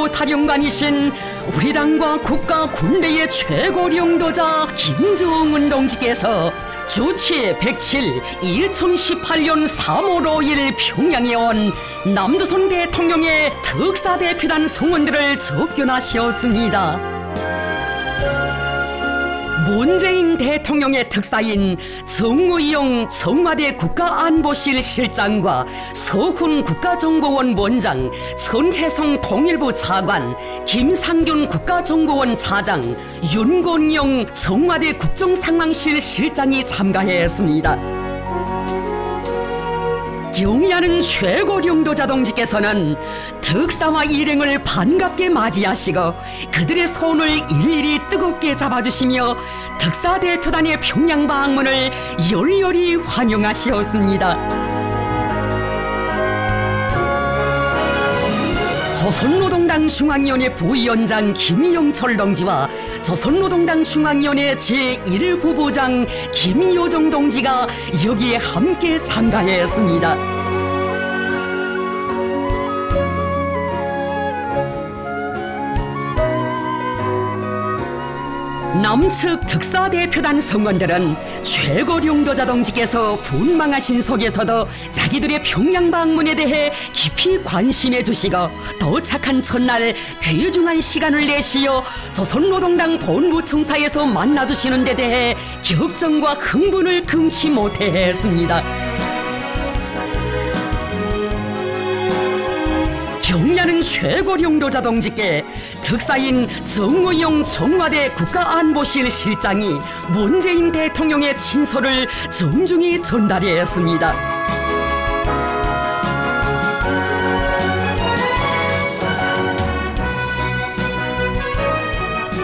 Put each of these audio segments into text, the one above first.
통일부 사령관이신 우리 당과 국가 군대의 최고領도자 김정은 동지께서 주치 107 2018년 3월 5일 평양에 온 남조선 대통령의 특사대표단 성원들을 접견하셨습니다. 문재인 대통령의 특사인 정의용 청와대 국가안보실 실장과 서훈 국가정보원 원장, 전혜성 통일부 차관, 김상균 국가정보원 차장, 윤건영 청와대 국정상황실 실장이 참가했습니다. 경의하는 최고領도자 동지께서는 특사와 일행을 반갑게 맞이하시고 그들의 손을 일일이 뜨겁게 잡아주시며 특사 대표단의 평양 방문을 열렬히 환영하시었습니다. 조선노동당 중앙위원회 부위원장 김영철 동지와 조선노동당 중앙위원회 제1부부장 김효정 동지가 여기에 함께 참가했습니다. 남측 특사대표단 성원들은 최고領도자 동지께서 분망하신 속에서도 자기들의 평양 방문에 대해 깊이 관심해 주시고 도착한 첫날 귀중한 시간을 내시어 조선노동당 본부청사에서 만나주시는 데 대해 격정과 흥분을 금치 못해 했습니다. 전문 쇄골용료자 동지께 특사인 정우용 청와대 국가안보실 실장이 문재인 대통령의 친서를 정중히 전달해 했습니다.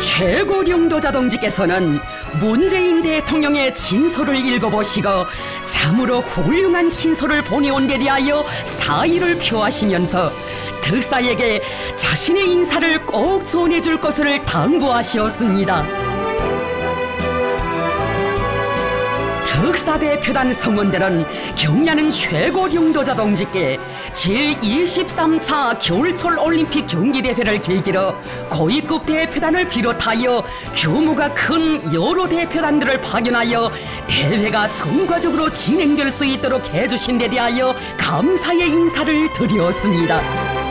최고령도자 동지께서는 문재인 대통령의 진서를 읽어보시고 참으로 훌륭한 진서를 보내온 데 대하여 사의를 표하시면서 특사에게 자신의 인사를 꼭 전해 줄 것을 당부하시었습니다. 특사 대표단 성원들은 경려는 최고 경도자 동지께 제23차 겨울철 올림픽 경기대회를 계기로 고위급 대표단을 비롯하여 규모가 큰 여러 대표단들을 파견하여 대회가 성과적으로 진행될 수 있도록 해주신 데 대하여 감사의 인사를 드렸습니다.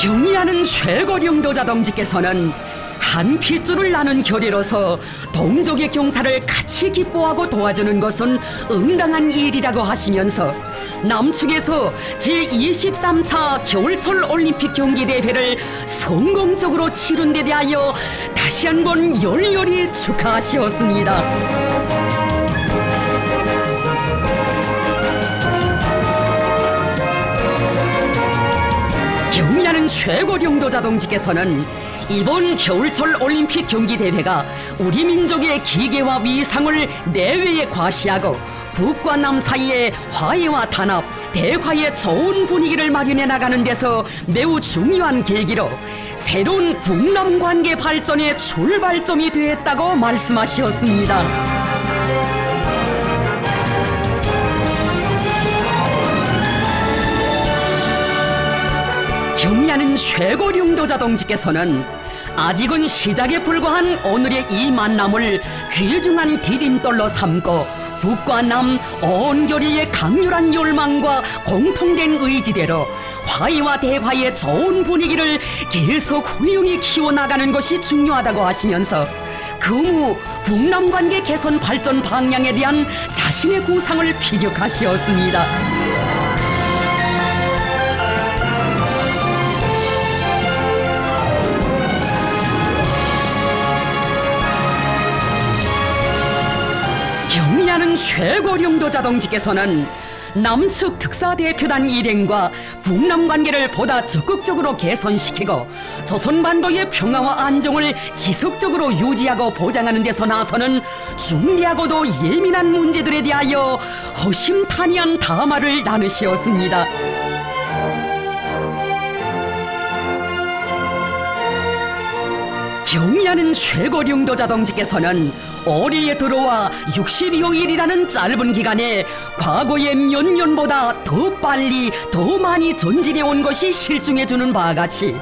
경의하는 최고領도자 동지께서는 한 핏줄을 나눈 결의로서 동족의 경사를 같이 기뻐하고 도와주는 것은 응당한 일이라고 하시면서 남측에서 제23차 겨울철 올림픽 경기대회를 성공적으로 치른 데 대하여 다시 한번 열렬히 축하하시었습니다. 최고領도자 동지께서는 이번 겨울철 올림픽 경기 대회가 우리 민족의 기계와 위상을 내외에 과시하고 북과 남 사이의 화해와 단합, 대화의 좋은 분위기를 마련해 나가는 데서 매우 중요한 계기로 새로운 북남 관계 발전의 출발점이 되었다고 말씀하셨습니다. 경의하는 최고領도자 동지께서는 아직은 시작에 불과한 오늘의 이 만남을 귀중한 디딤돌로 삼고 북과 남 온교리의 강렬한 열망과 공통된 의지대로 화해와 대화의 좋은 분위기를 계속 훌륭히 키워나가는 것이 중요하다고 하시면서 그무 북남 관계 개선 발전 방향에 대한 자신의 구상을 피력하시었습니다. 경의하는 최고領도자 동지께서는 남측 특사대표단 일행과 북남 관계를 보다 적극적으로 개선시키고 조선반도의 평화와 안정을 지속적으로 유지하고 보장하는 데서 나서는 중대하고도 예민한 문제들에 대하여 허심탄회한 담화를 나누시었습니다. 경의하는 최고령도 자 동지께서는 올해에 들어와 62일이라는 짧은 기간에 과거의 몇 년보다 더 빨리 더 많이 전진해 온 것이 실증해주는 바와 같이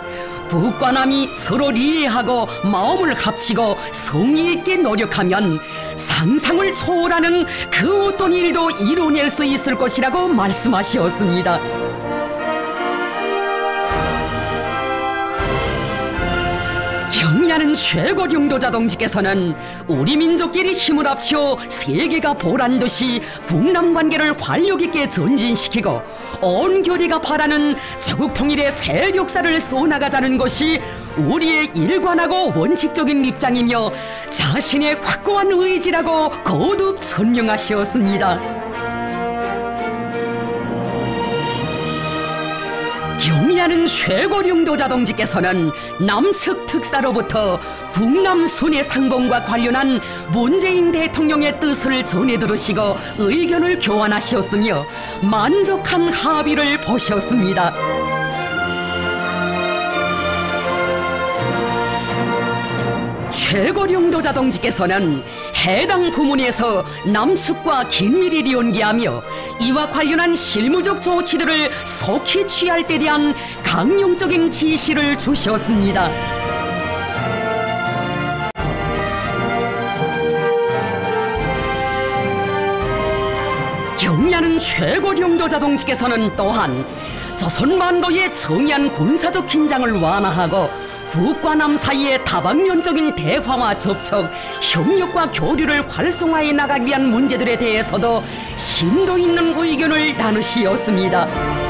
북과 남이 서로 이해하고 마음을 합치고 성의 있게 노력하면 상상을 초월하는 그 어떤 일도 이뤄낼 수 있을 것이라고 말씀하셨습니다. 경의하는 최고령도자 동지께서는 우리 민족끼리 힘을 합쳐 세계가 보란 듯이 북남 관계를 활력 있게 전진시키고 온 교리가 바라는 조국 통일의 새 역사를 써나가자는 것이 우리의 일관하고 원칙적인 입장이며 자신의 확고한 의지라고 거듭 설명하셨습니다. 경의하는 최고령도자 동지께서는 남측 특사로부터 북남 순회 상봉과 관련한 문재인 대통령의 뜻을 전해 들으시고 의견을 교환하셨으며 만족한 합의를 보셨습니다. 최고령도 자 동지께서는 해당 부문에서 남측과 긴밀히 연계하며 이와 관련한 실무적 조치들을 속히 취할 때 대한 강령적인 지시를 주셨습니다. 경의하는 최고령도자 동지께서는 또한 조선만도의 정의한 군사적 긴장을 완화하고 북과 남 사이의 다방면적인 대화와 접촉, 협력과 교류를 활성화해 나가기 위한 문제들에 대해서도 심도 있는 의견을 나누시었습니다.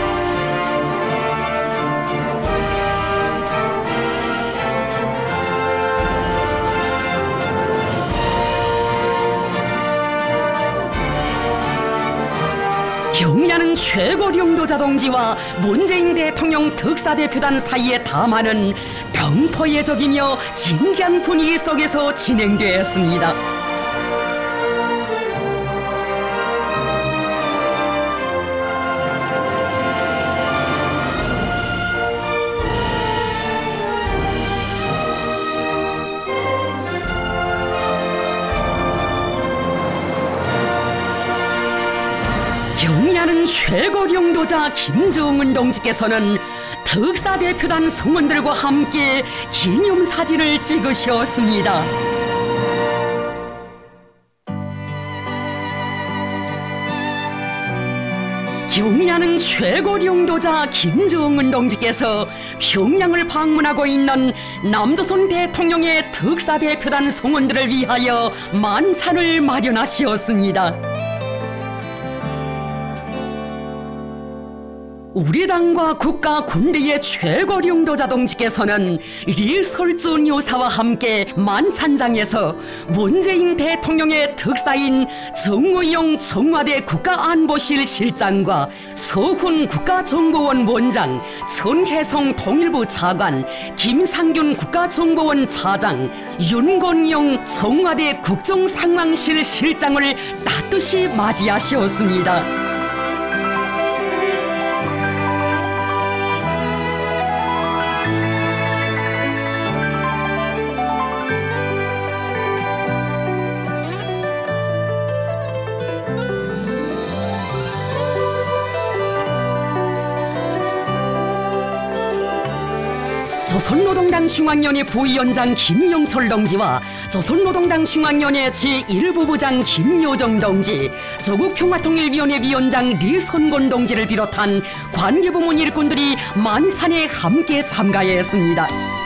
경의하는 최고령도 자 동지와 문재인 대통령 특사대표단 사이의 담화는 경포예적이며 진지한 분위기 속에서 진행되었습니다. 최고령도자 김정은 동지께서는 특사 대표단 성원들과 함께 기념 사진을 찍으셨습니다. 경의하는 최고령도자 김정은 동지께서 평양을 방문하고 있는 남조선 대통령의 특사 대표단 성원들을 위하여 만찬을 마련하시었습니다. 우리 당과 국가 군대의 최고령도 자 동지께서는 리설준 요사와 함께 만찬장에서 문재인 대통령의 특사인 정의용 청와대 국가안보실 실장과 서훈 국가정보원 원장, 전혜성 통일부 차관, 김상균 국가정보원 차장, 윤건영 청와대 국정상황실 실장을 따뜻이 맞이하셨습니다. 조선노동당 중앙위원회 부위원장 김영철 동지와 조선노동당 중앙위원회 제1부부장 김효정 동지, 조국평화통일위원회 위원장 리선곤 동지를 비롯한 관계부문 일꾼들이 만찬에 함께 참가했습니다.